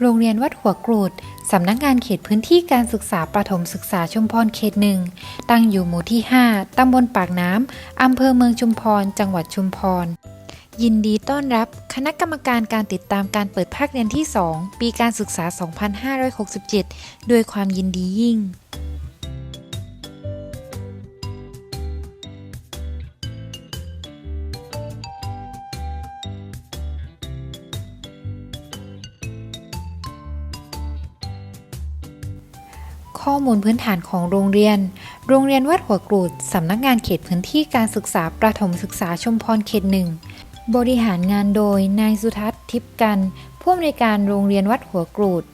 โรงเรียนวัดหัวกรูด สำนักงานเขตพื้นที่การศึกษาประถมศึกษาชุมพรเขตหนึ่ง ตั้งอยู่หมู่ที่ 5 ตำบลปากน้ำ อำเภอเมืองชุมพร จังหวัดชุมพร ยินดีต้อนรับคณะกรรมการการติดตามการเปิดภาคเรียนที่ 2 ปีการศึกษา 2567 ด้วยความยินดียิ่ง ข้อมูลพื้นฐานของโรงเรียน โรงเรียนวัดหัวกรูด สำนักงานเขตพื้นที่การศึกษาประถมศึกษาชุมพรเขตหนึ่ง บริหารงานโดย นายสุทัศน์ทิพย์กัน ผู้อำนวยการโรงเรียนวัดหัวกรูด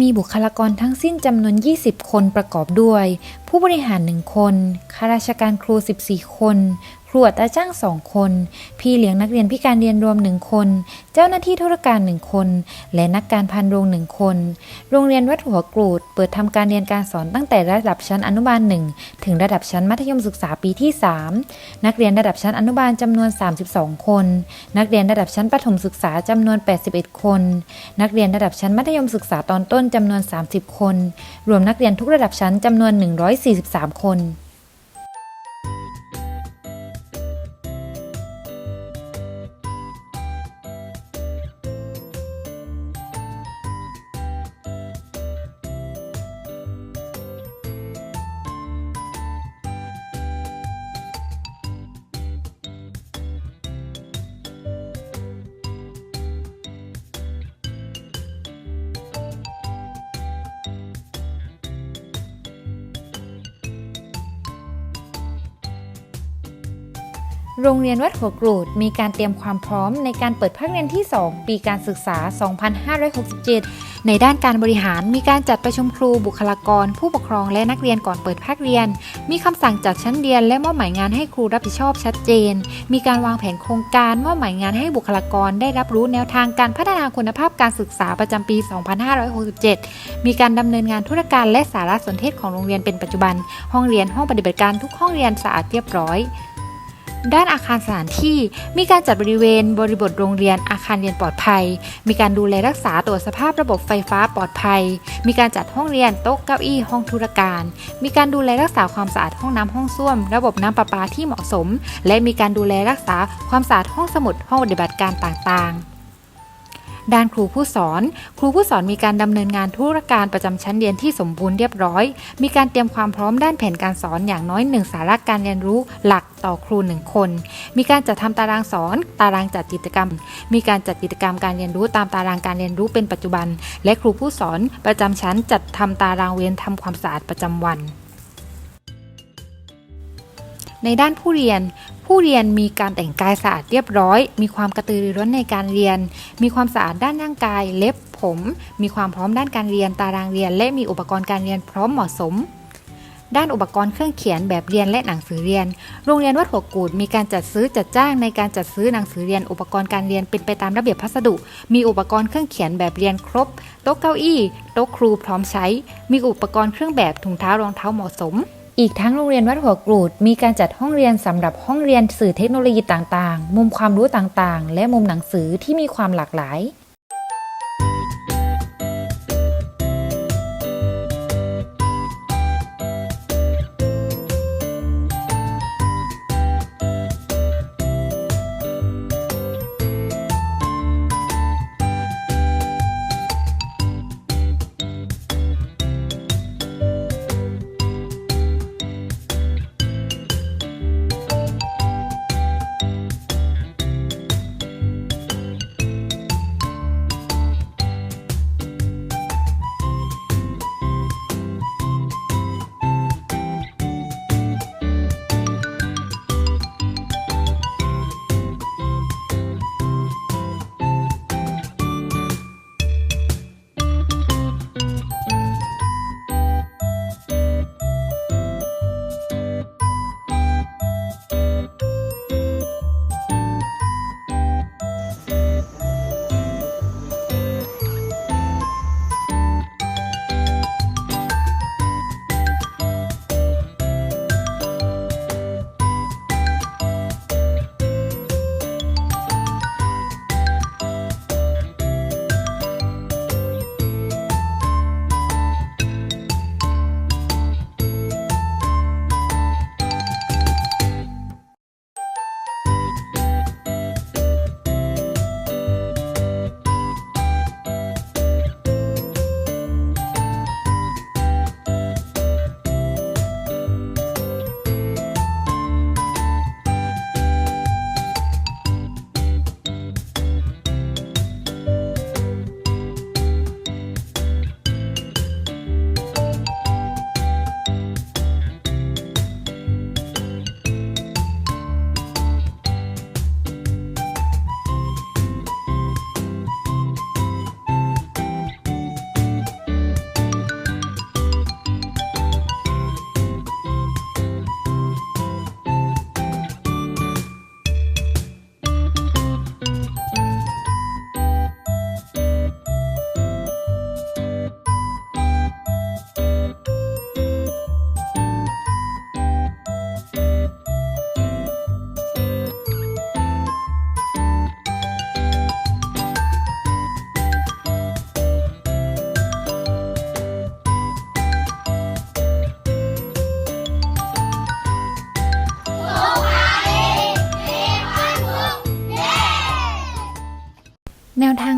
มีบุคลากรทั้งสิ้นจำนวน 20 คนประกอบด้วย ผู้บริหาร 1 คน ข้าราชการครู 14 คน ครูอัตราจ้าง 2 คน พี่เลี้ยงนักเรียนพิการเรียนรวม 1 คน เจ้าหน้าที่ธุรการ 1 คน และนักการพันโรง 1 คน โรงเรียนวัดหัวกรูด เปิดทำการเรียนการสอนตั้งแต่ระดับชั้นอนุบาล 1 ถึงระดับชั้นมัธยมศึกษาปีที่ 3 นักเรียนระดับชั้นอนุบาลจำนวน 32 คน นักเรียนระดับชั้นประถมศึกษาจำนวน 81 คน นักเรียนระดับชั้นมัธยมศึกษาตอนต้นจำนวน 30 คน รวมนักเรียนทุกระดับชั้นจำนวน43 คน โรงเรียนวัดหัวกรูดมีการเตรียมความพร้อมในการเปิดภาคเรียนที่ 2 ปีการศึกษา 2567 ในด้านการบริหารมีการจัดประชุมครูบุคลากร ผู้ปกครองและนักเรียนก่อนเปิดภาคเรียน มีคำสั่งจัดชั้นเรียนและมอบหมายงานให้ครูรับผิดชอบชัดเจน มีการวางแผนโครงการมอบหมายงานให้บุคลากร ได้รับรู้แนวทางการพัฒนาคุณภาพการศึกษาประจำปี 2567 มีการดำเนินงานธุรการและสารสนเทศของโรงเรียนเป็นปัจจุบัน ห้องเรียนห้องปฏิบัติการทุกห้องเรียนสะอาดเรียบร้อย ด้านอาคารสถานที่มีการจัดบริเวณบริบทโรงเรียนอาคารเรียนปลอดภัย มีการดูแลรักษาตรวจสภาพระบบไฟฟ้าปลอดภัย มีการจัดห้องเรียนโต๊ะเก้าอี้ห้องธุรการ มีการดูแลรักษาความสะอาดห้องน้ำห้องส้วม ระบบน้ำประปาที่เหมาะสม และมีการดูแลรักษาความสะอาดห้องสมุดห้องปฏิบัติการต่างๆ ด้านครูผู้สอน ครูผู้สอนมีการดำเนินงานธุรการประจำชั้นเรียนที่สมบูรณ์เรียบร้อย มีการเตรียมความพร้อมด้านแผนการสอนอย่างน้อยหนึ่งสาระการเรียนรู้หลักต่อครูหนึ่งคน มีการจัดทำตารางสอน ตารางจัดกิจกรรม มีการจัดกิจกรรมการเรียนรู้ตามตารางการเรียนรู้เป็นปัจจุบัน และครูผู้สอนประจำชั้นจัดทำตารางเวรทำความสะอาดประจำวันในด้านผู้เรียน ผู้เรียนมีการแต่งกายสะอาดเรียบร้อย มีความกระตือรือร้นในการเรียน มีความสะอาดด้านร่างกาย เล็บผม มีความพร้อมด้านการเรียน ตารางเรียน และมีอุปกรณ์การเรียนพร้อมเหมาะสม ด้านอุปกรณ์เครื่องเขียนแบบเรียนและหนังสือเรียน โรงเรียนวัดหัวกูดมีการจัดซื้อจัดจ้างในการจัดซื้อหนังสือเรียน อุปกรณ์การเรียนเป็นไปตามระเบียบพัสดุ มีอุปกรณ์เครื่องเขียนแบบเรียนครบ โต๊ะเก้าอี้ โต๊ะครูพร้อมใช้ มีอุปกรณ์เครื่องแบบถุงเท้ารองเท้าเหมาะสม อีกทั้งโรงเรียนวัดหัวกรูด มีการจัดห้องเรียนสำหรับห้องเรียนสื่อเทคโนโลยีต่างๆ มุมความรู้ต่างๆ และมุมหนังสือที่มีความหลากหลาย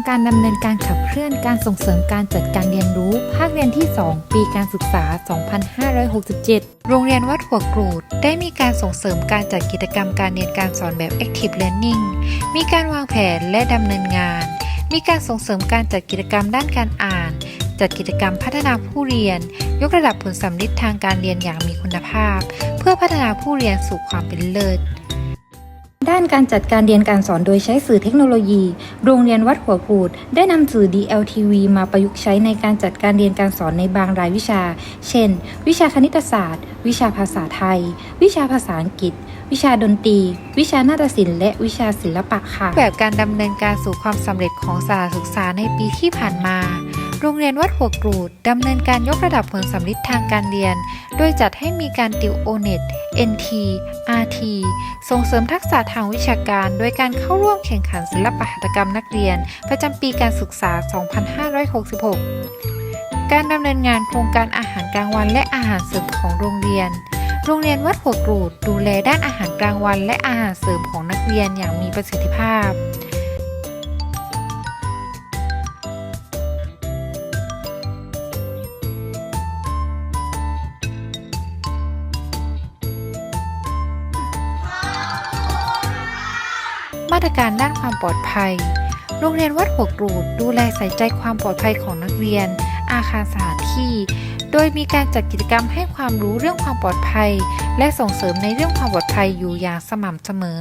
การดำเนินการขับเคลื่อนการส่งเสริมการจัดการเรียนรู้ ภาคเรียนที่ 2 ปีการศึกษา 2567 โรงเรียนวัดหัวกรูด ได้มีการส่งเสริมการจัดกิจกรรมการเรียนการสอนแบบ Active Learning มีการวางแผนและดำเนินงาน มีการส่งเสริมการจัดกิจกรรมด้านการอ่าน จัดกิจกรรมพัฒนาผู้เรียน ยกระดับผลสัมฤทธิ์ทางการเรียนอย่างมีคุณภาพ เพื่อพัฒนาผู้เรียนสู่ความเป็นเลิศ ด้านการจัดการเรียนการสอนโดยใช้สื่อเทคโนโลยี โรงเรียนวัดหัวกูด ได้นำสื่อ DLTV มาประยุกต์ใช้ในการจัดการเรียนการสอนในบางรายวิชา เช่น วิชาคณิตศาสตร์ วิชาภาษาไทย วิชาภาษาอังกฤษ วิชาดนตรี วิชานาฏศิลป์และวิชาศิลปะค่ะ แบบการดำเนินการสู่ความสำเร็จของสาศึกษาในปีที่ผ่านมา โรงเรียนวัดหัวกรูดดำเนินการยกระดับผลสำลิดทางการเรียน โดยจัดให้มีการติวโอเน็ต NT RT ส่งเสริมทักษะทางวิชาการ โดยการเข้าร่วมแข่งขันศิลปหัตถกรรมนักเรียน ประจำปีการศึกษา 2566 การดำเนินงานโครงการอาหารกลางวันและอาหารเสริมของโรงเรียน โรงเรียนวัดหัวกรูดดูแลด้านอาหารกลางวันและอาหารเสริมของนักเรียนอย่างมีประสิทธิภาพ มาตรการด้านความปลอดภัย โรงเรียนวัดหัวกรูดดูแลใส่ใจความปลอดภัยของนักเรียน อาคารสถานที่ โดยมีการจัดกิจกรรมให้ความรู้เรื่องความปลอดภัย และส่งเสริมในเรื่องความปลอดภัยอยู่อย่างสม่ำเสมอ